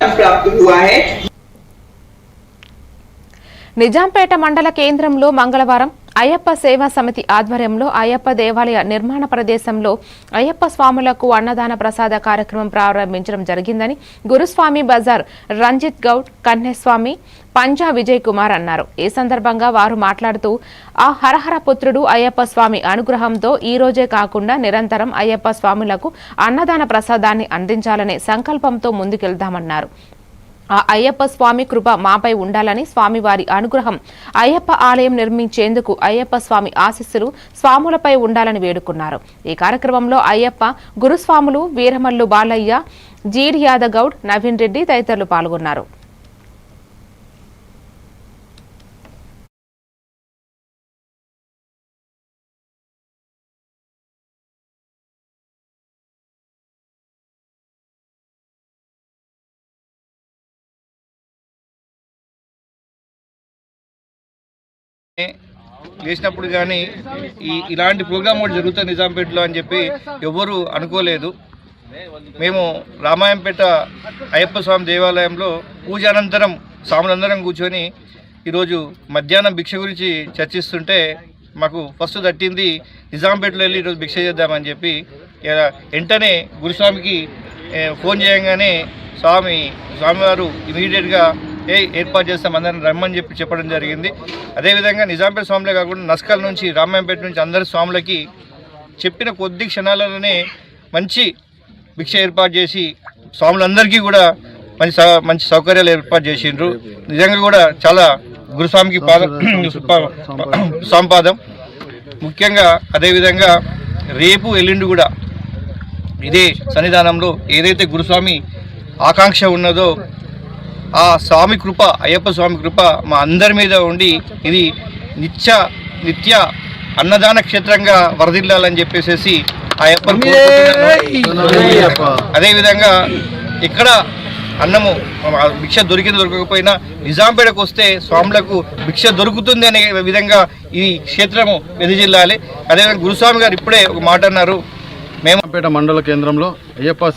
प्राप्त हुआ है నిజాంపేట మండల కేంద్రంలో మంగళవారం అయ్యప్ప సేవా సమితి ఆధ్వర్యంలో అయ్యప్ప దేవాలయ నిర్మాణ ప్రదేశంలో అయ్యప్ప స్వాములకు అన్నదాన ప్రసాద కార్యక్రమం ప్రారంభించడం జరిగిందని గురుస్వామి బజార్ రంజిత్ గౌడ్ కన్నేస్వామి పంజా విజయ్ కుమార్ అన్నారు. ఈ సందర్భంగా వారు మాట్లాడుతూ ఆ హరహర పుత్రుడు అయ్యప్ప స్వామి అనుగ్రహంతో ఈ రోజే కాకుండా నిరంతరం అయ్యప్ప స్వాములకు అన్నదాన ప్రసాదాన్ని అందించాలనే సంకల్పంతో ముందుకెళ్దామన్నారు ఆ అయ్యప్ప స్వామి కృప మాపై ఉండాలని స్వామివారి అనుగ్రహం అయ్యప్ప ఆలయం నిర్మించేందుకు అయ్యప్ప స్వామి ఆశీస్సులు స్వాములపై ఉండాలని వేడుకున్నారు. ఈ కార్యక్రమంలో అయ్యప్ప గురుస్వాములు వీరమల్లు బాలయ్య జీడి యాదగౌడ్ నవీన్ రెడ్డి తదితరులు పాల్గొన్నారు. చేసినప్పుడు కానీ ఈ ఇలాంటి ప్రోగ్రామ్ కూడా జరుగుతుంది నిజాంపేటలో అని చెప్పి ఎవ్వరూ అనుకోలేదు. మేము రామాయంపేట అయ్యప్ప స్వామి దేవాలయంలో పూజ అనంతరం స్వాములందరం కూర్చొని ఈరోజు మధ్యాహ్నం భిక్ష గురించి చర్చిస్తుంటే మాకు ఫస్ట్ తట్టింది నిజాంపేటలో వెళ్ళి ఈరోజు భిక్ష చేద్దామని చెప్పి వెంటనే గురుస్వామికి ఫోన్ చేయగానే స్వామి స్వామివారు ఇమీడియట్గా ఏ ఏర్పాటు చేస్తాం అందరిని రమ్మని చెప్పి చెప్పడం జరిగింది. అదేవిధంగా నిజాంపేట స్వాములే కాకుండా నస్కల్ నుంచి రామాయంపేట నుంచి అందరి స్వాములకి చెప్పిన కొద్ది క్షణాలలోనే మంచి భిక్ష ఏర్పాటు చేసి స్వాములందరికీ కూడా మంచి మంచి సౌకర్యాలు ఏర్పాటు చేసిండ్రు. నిజంగా కూడా చాలా గురుస్వామికి పాద సంపాదం. ముఖ్యంగా అదేవిధంగా రేపు ఎల్లుండి కూడా ఇదే సన్నిధానంలో ఏదైతే గురుస్వామి ఆకాంక్ష ఉన్నదో ఆ స్వామి కృప అయ్యప్ప స్వామి కృప మా అందరి మీద ఉండి ఇది నిత్య నిత్య అన్నదాన క్షేత్రంగా వరదిల్లాలని చెప్పేసి అయ్యప్ప అదేవిధంగా ఇక్కడ అన్నము భిక్ష దొరికిన దొరకకపోయినా నిజాంపేటకు వస్తే స్వాములకు భిక్ష దొరుకుతుంది అనే విధంగా ఈ క్షేత్రము వెదజిల్లాలి. అదేవిధంగా గురుస్వామి గారు ఇప్పుడే ఒక మాట అన్నారు. మేము మండల కేంద్రంలో అయ్యప్ప